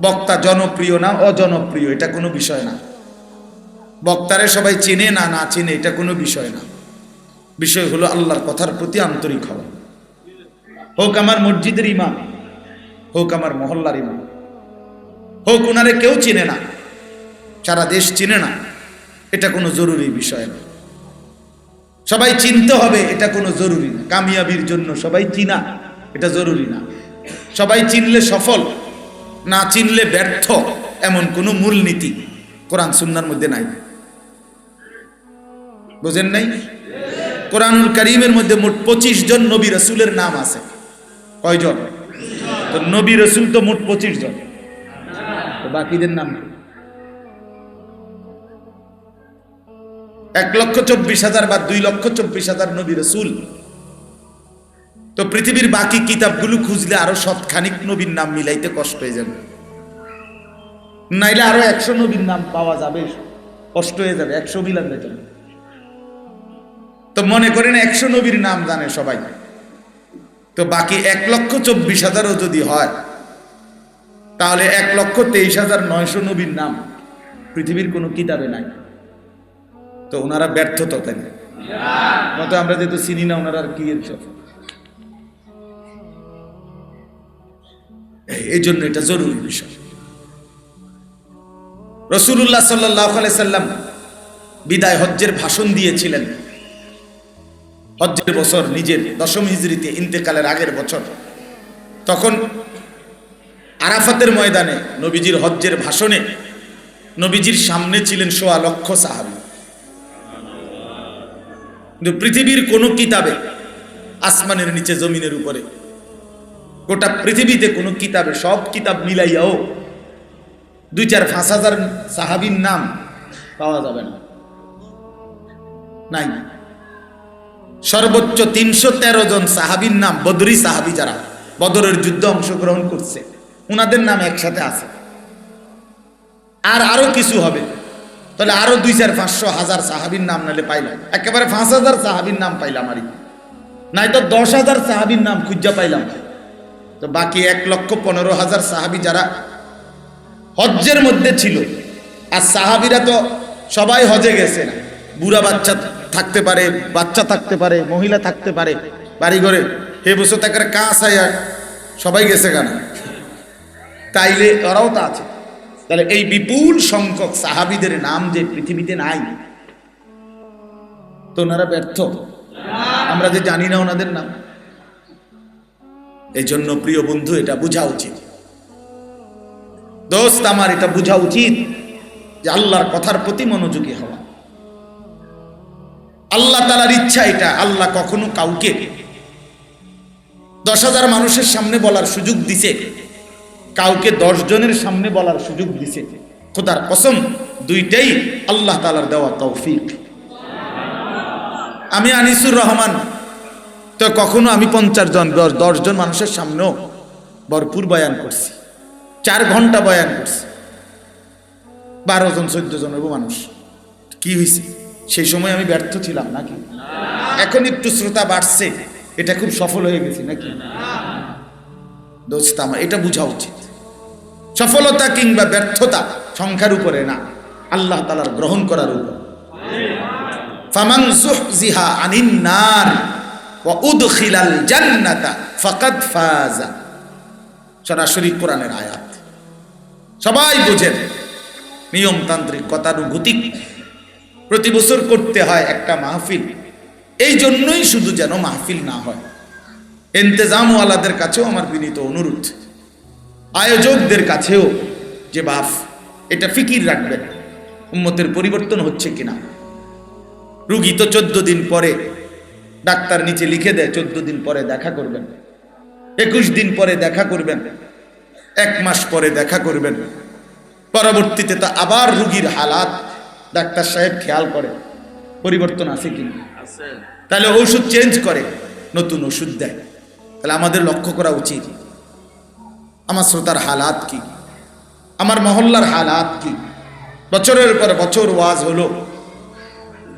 বক্তা জনপ্রিয় না অজনপ্রিয়, এটা কোনো বিষয় না। বক্তারে সবাই চেনে না না চেনে, এটা কোনো বিষয় না। বিষয় হলো আল্লাহর কথার প্রতি আন্তরিক হওয়া। হোক আমার মসজিদের ইমাম, হোক আমার মহল্লার ইমাম, হোক ওনারে কেউ চিনে না, সারা দেশ চিনে না, এটা কোনো জরুরি বিষয় না। সবাই চিনতে হবে, এটা কোনো জরুরি না। কামিয়াবির জন্য সবাই চিনা, এটা জরুরি না। সবাই চিনলে সফল। না চিনলে ব্যর্থ এমন কোনো মূলনীতি কোরআন সুন্নার মধ্যে নাই। বুঝেন নাই? কোরআনুল করিমের মধ্যে মোট পঁচিশ জন নবী রসুলের নাম আছে। কয়জন? তো নবী রসুল তো মোট পঁচিশ জন। বাকিদের নাম এক লক্ষ চব্বিশ হাজার বা দুই লক্ষ চব্বিশ হাজার নবী রসুল তো পৃথিবীর বাকি কিতাবগুলো খুঁজলে আরও শতখানিক নবীর নাম মিলাইতে কষ্ট হয়ে যাবে। নাইলে আরও একশো নবীর নাম পাওয়া যাবে, কষ্ট হয়ে যাবে, একশো মিলান তো মনে করেন একশো নবীর নাম জানে সবাই। তো বাকি এক লক্ষ চব্বিশ হাজারও যদি হয়, তাহলে এক লক্ষ তেইশ হাজার নয়শো নবীর নাম পৃথিবীর কোনো কিতাবে নাই। তো ওনারা ব্যর্থ তাই? মতো আমরা যেহেতু চিনি না, ওনারা আর কি সব? এই- এই জন্য এটা জরুরি বিষয়। রসুল্লাহ সাল্লাহ সাল্লাম বিদায় হজ্জের ভাষণ দিয়েছিলেন। হজ্জের বছর নিজের দশম হিজড়িতে ইন্তেকালের আগের বছর। তখন আরাফাতের ময়দানে নবীজির হজ্জের ভাষণে নবীজির সামনে ছিলেন সোয়া লক্ষ সাহাবি। কিন্তু পৃথিবীর কোন কিতাবে আসমানের নিচে জমিনের উপরে গোটা পৃথিবীতে কোনো কিতাবে, সব কিতাব মিলাইয়াও দুই চার পাঁচ হাজার সাহাবির নাম পাওয়া যাবে না। নাই। সর্বোচ্চ তিনশো তেরো জন সাহাবির নাম, বদরি সাহাবি যারা, বদরের যুদ্ধে অংশগ্রহণ করছে ওনাদের নাম একসাথে আছে। আর আরও কিছু হবে। তাহলে আরও দুই চার পাঁচশো হাজার সাহাবির নাম নালে পাইলাম। একেবারে পাঁচ হাজার সাহাবির নাম পাইলাম আরই নাই তো দশ হাজার সাহাবির নাম খুঁজা পাইলাম। তো বাকি এক লক্ষ পনেরো হাজার সাহাবি যারা হজ্জের মধ্যে ছিল। আর সাহাবিরা তো সবাই হজে গেছে না। বুড়া বাচ্চা থাকতে পারে, বাচ্চা থাকতে পারে, মহিলা থাকতে পারে বাড়ি ঘরে হে বসে থাকার কাঁস আয়া সবাই গেছে কেন? তাইলে ওরাও তা আছে। তাহলে এই বিপুল সংখ্যক সাহাবিদের নাম যে পৃথিবীতে নাই, তো ওনারা ব্যর্থ। আমরা যে জানি না ওনাদের নাম। এই জন্য প্রিয় বন্ধু, এটা বোঝা উচিত। দোস্ত আমার, এটা বোঝা উচিত যে আল্লাহর কথার প্রতি মনোযোগী হওয়া। আল্লাহ তালার ইচ্ছা এটা, আল্লাহ কখনো কাউকে দশ হাজার মানুষের সামনে বলার সুযোগ দিছে, কাউকে দশ জনের সামনে বলার সুযোগ দিছে। খোদার কসম, দুইটাই আল্লাহ তালার দেওয়া তৌফিক। আমি আনিসুর রহমান তো কখনো আমি পঞ্চাশ জন, দশ দশ জন মানুষের সামনেও ভরপুর বয়ান করছি। চার ঘণ্টা বয়ান করছি। বারো জন, চোদ্দ জন হব মানুষ। কি হয়েছে সেই সময় আমি ব্যর্থ ছিলাম নাকি? এখন একটু শ্রোতা বাড়ছে, এটা খুব সফল হয়ে গেছি নাকি? দোস্ত আমার, এটা বোঝা উচিত। সফলতা কিংবা ব্যর্থতা সংখ্যার উপরে না, আল্লাহ তালার গ্রহণ করার উপর। ফামান জুহজিহা আনিন নার। উদখিলাল জান্নাতা ফাকাদ ফাজা। সরাসরি কোরআনের আয়াত। সবাই বোঝেন, নিয়মতান্ত্রিক গতানুগতিক প্রতি বছর করতে হয় একটা মাহফিল। এই জন্যই শুধু যেন মাহফিল না হয়। এন্তেজামওয়ালাদের কাছেও আমার বিনীত অনুরোধ। আয়োজকদের কাছেও যে বাফ, এটা ফিকির রাখবেন, উম্মতের পরিবর্তন হচ্ছে কিনা। রুগী তো চোদ্দ দিন পরে ডাক্তার নিচে লিখে দেয় চোদ্দ দিন পরে দেখা করবেন। একুশ দিন পরে দেখা করবেন। এক মাস পরে দেখা করবেন। পরবর্তীতে তা আবার রুগীর হালাত। ডাক্তার সাহেব খেয়াল করে পরিবর্তন আছে কি তাহলে ওষুধ চেঞ্জ করে নতুন ওষুধ দেয়। তাহলে আমাদের লক্ষ্য করা উচিত। আমার শ্রোতার হালাত কি? আমার মহল্লার হালাত কি? বছরের পর বছর ওয়াজ হলো।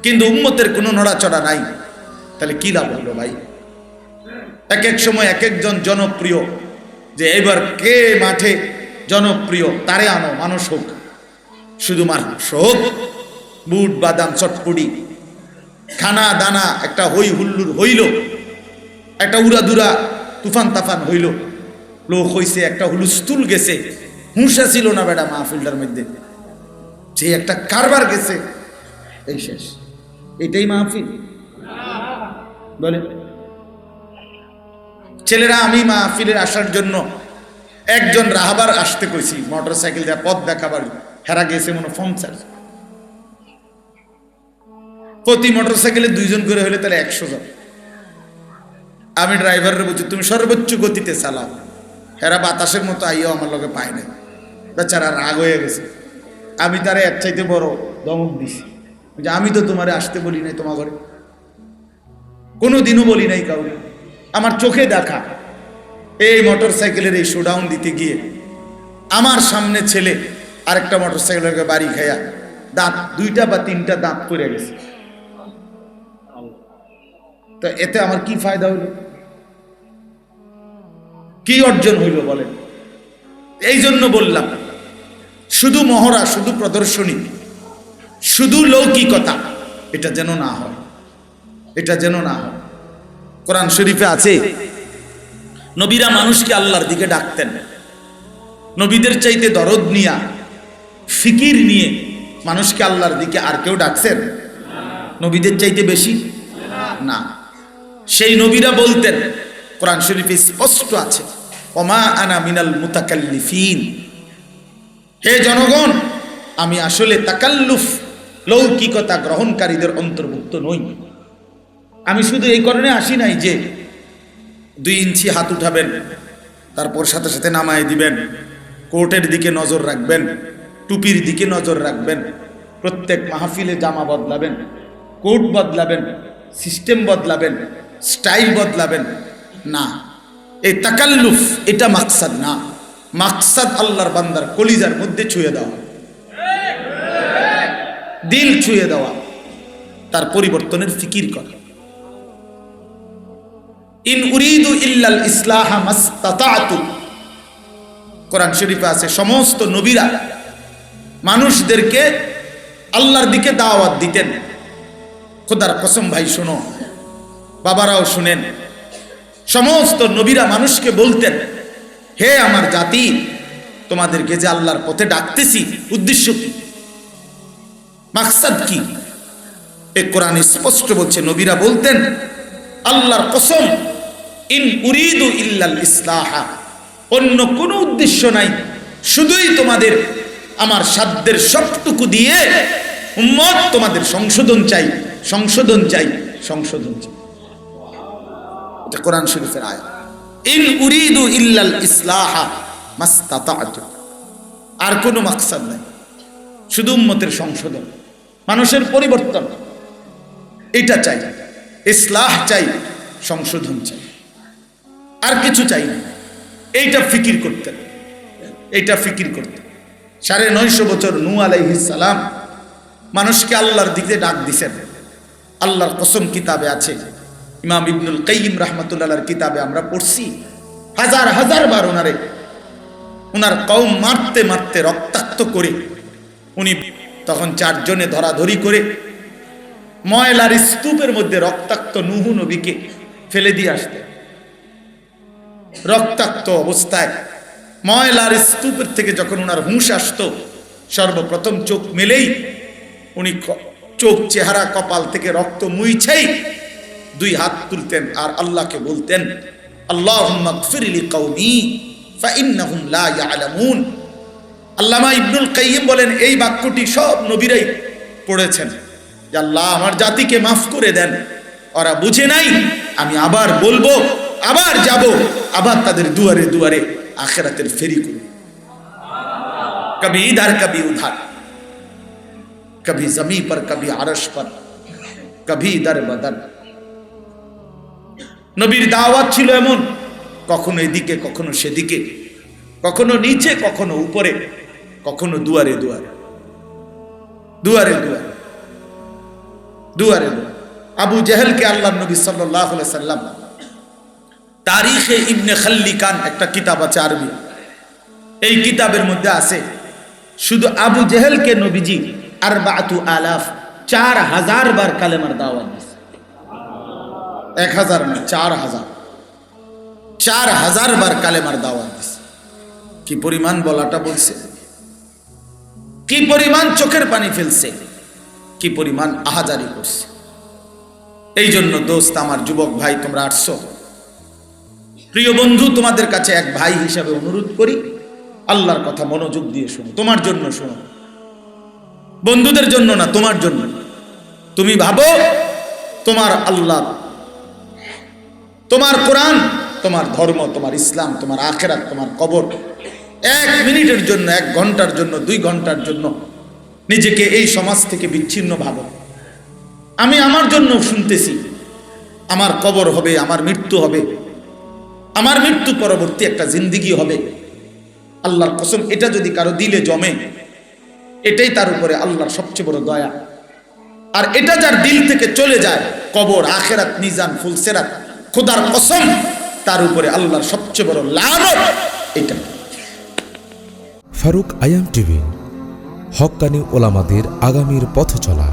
কিন্তু উম্মতের কোনো নড়াচড়া নাই। তাহলে কি লাভ হলো ভাই? এক এক সময় এক একজন জনপ্রিয়, যে এবার কে মাঠে জনপ্রিয়, তারে আনো, মানুষ হোক। শুধু মানুষ হোক, বুট, বাদাম, চটপুটি, খানা, দানা, একটা হই হুল্লুর হইল, একটা উড়াদুরা তুফান তাফান হইল, লোক হইছে, একটা হুলুস্তুল গেছে হুঁসা ছিল না বেটা মাহফিলটার মধ্যে। যে একটা কারবার গেছে, এই শেষ। এটাই মাহফিল। বলে, ছেলেরা, আমি মাহফিলের আসার জন্য একজন রাহাবার আসতে কইছি, মোটর সাইকেল দিয়ে পথ দেখাবার, হেরা গেছে মনে পঞ্চাশ প্রতি মোটর সাইকেলে দুইজন করে হলে তাহলে একশো জন। আমি ড্রাইভারের বলছি, তুমি সর্বোচ্চ গতিতে চালাও। হেরা বাতাসের মতো আইও আমার লোকে পায় না বেচারা রাগ হয়ে গেছে। আমি তারা এক চাইতে বড় দমক দিছি। আমি তো তোমারে আসতে বলি নাই তোমার ঘরে। কোনো দিনও বলি নাই কাউকে আমার চোখে দেখা এই মোটর সাইকেলের এই শোডাউন দিতে গিয়ে আমার সামনে ছেলে আরেকটা মোটর সাইকেলের বাড়ি খাইয়া দাঁত দুইটা বা তিনটা দাঁত পড়ে গেছে। তো এতে আমার কি ফায়দা হইল? কি অর্জন হইল বলেন? এই জন্য বললাম, শুধু মহড়া, শুধু প্রদর্শনী, শুধু লৌকিকতা, এটা যেন না হয়। এটা যেন না কোরআন শরীফে আছে, নবীরা মানুষকে আল্লাহর দিকে ডাকতেন। নবীদের চাইতে দরদ নিয়া, ফিকির নিয়ে মানুষকে আল্লাহর দিকে আর কেউ ডাকছেন? নবীদের চাইতে বেশি? না। সেই নবীরা বলতেন, কোরআন শরীফে স্পষ্ট আছে, ওমা আনা মিনাল মুতাকাল্লিফিন। হে জনগণ, আমি আসলে তাকাল্লুফ, লৌকিকতা গ্রহণকারীদের অন্তর্ভুক্ত নই। আমি শুধু এই কারণে আসি নাই যে দুই ইঞ্চি হাত উঠাবেন, তারপর সাথে সাথে নামায় দিবেন, কোর্টের দিকে নজর রাখবেন, টুপির দিকে নজর রাখবেন, প্রত্যেক মাহফিলে জামা বদলাবেন, কোট বদলাবেন, সিস্টেম বদলাবেন, স্টাইল বদলাবেন, না। এই তাকাল্লুফ, এটা মাকসাদ না। মাকসাদ আল্লাহর বান্দার কলিজার মধ্যে ছুঁয়ে দেওয়া। দিল ছুঁয়ে দেওয়া। তার পরিবর্তনের ফিকির করা। ইন উরিদু ইল্লাল ইসলাহা মাস্তাতাতু। কোরআন শরীফে আছে, সমস্ত নবীরা মানুষদেরকে আল্লাহর দিকে দাওয়াত দিতেন। খোদার কসম ভাই, শোনো, বাবারাও শুনেন। সমস্ত নবীরা মানুষকে বলতেন, হে আমার জাতি, তোমাদেরকে যে আল্লাহর পথে ডাকতেছি, উদ্দেশ্য কি? মাকসাদ কি? এ কোরআন স্পষ্ট বলছে, নবীরা বলতেন, আল্লাহর কসম ইন উরিদু ইল্লাল ইসলাহা। অন্য কোনো উদ্দেশ্য নাই। শুধুই তোমাদের, আমার সাধ্যের সবটুকু দিয়ে উম্মত তোমাদের সংশোধন চাই সংশোধন চাই সংশোধন চাই। এটা কোরআন শরীফের আয় ইন উরিদু ইল্লাল ইসলাহা মাস্তাতাতু আর কোনো মাকসাদ নাই। শুধু উম্মতের সংশোধন। মানুষের পরিবর্তন। এটা চাই। ইসলাহ চাই, সংশোধন চাই। আর কিছু চাই না। এইটা ফিকির করতেন এইটা ফিকির করতেন সাড়ে নয়শো বছর নু সালাম মানুষকে আল্লাহর দিকে ডাক দিছেন। আল্লাহর কসম কিতাবে আছে। ইমাম ইবনুল কাইম রহমতুল্লাহর কিতাবে আমরা পড়ছি। হাজার হাজার বার ওনারে ওনার কম মারতে মারতে রক্তাক্ত করে উনি তখন চারজনে ধরাধরি করে ময়লার স্তূপের মধ্যে রক্তাক্ত নুহু নবীকে ফেলে দিয়ে আসতেন। রক্তাক্ত অবস্থায়। ময়লার স্তূপের থেকে যখন ওনার হুঁশ আসতো, সর্বপ্রথম চোখ মেলেই উনি চোখ চেহারা কপাল থেকে রক্ত মুইছেই দুই হাত তুলতেন আর আল্লাহকে বলতেন আল্লাহ আল্লামা ইবনুল কাইয়িম বলেন, এই বাক্যটি সব নবীরাই পড়েছেন। আল্লাহ আমার জাতিকে মাফ করে দেন। ওরা বুঝে নাই, আমি আবার বলব আবার যাব, আবার তাদের দুয়ারে দুয়ারে আখেরাতের ফেরি করব। কবি ইধার, কবি উধার, কবি জমি পর, কবি আরশ পর, কবি দর বদর নবীর দাওয়াত ছিল এমন, কখনো এদিকে, কখনো সেদিকে, কখনো নিচে, কখনো উপরে, কখনো দুয়ারে দুয়ারে দুয়ারে দুয়ারে দুয়ারে আবু জেহেলকে আল্লাহ নবী সাল্লাহ সাল্লাম তারিখে ইবনে খাল্লি খাল্লিকান একটা কিতাব আছে আরবি। এই কিতাবের মধ্যে আছে, শুধু আবু জেহেলকে নবীজি আর বাতু আলাফ, চার হাজার বার কালেমার দাওয়াত দিছে এক হাজার না চার হাজার। চার হাজার বার কালেমার দাওয়াত দিছে কি পরিমাণ বলাটা বলছে? কি পরিমাণ চোখের পানি ফেলছে? কি পরিমাণ আহাজারি করছে? এই জন্য দোস্ত, আমার যুবক ভাই, তোমরা আসছো? প্রিয় বন্ধু, তোমাদের কাছে এক ভাই হিসাবে অনুরোধ করি, আল্লাহর কথা মনোযোগ দিয়ে শোনো, তোমার জন্য শোনো। বন্ধুদের জন্য না, তোমার জন্য। তুমি ভাবো, তোমার আল্লাহ, তোমার কোরআন, তোমার ধর্ম, তোমার ইসলাম, তোমার আখেরাত, তোমার কবর, এক মিনিটের জন্য, এক ঘণ্টার জন্য, দুই ঘণ্টার জন্য নিজেকে এই সমাজ থেকে বিচ্ছিন্ন ভাবো। আমি আমার জন্য শুনতেছি, আমার কবর হবে, আমার মৃত্যু হবে। আমার মৃত্যু পরবর্তী একটা জিন্দিগি হবে। আল্লাহর কসম, এটা যদি কারও দিলে জমে, এটাই তার উপরে আল্লাহর সবচেয়ে বড় দয়া। আর এটা যার দিল থেকে চলে যায়, কবর, আখেরাত, মিজান, ফুলসেরাত, খোদার কসম, তার উপরে আল্লাহর সবচেয়ে বড় লাভ এটা। ফারুক আয়াম টিভি হক্কানি ওলামাদের আগামীর পথ চলা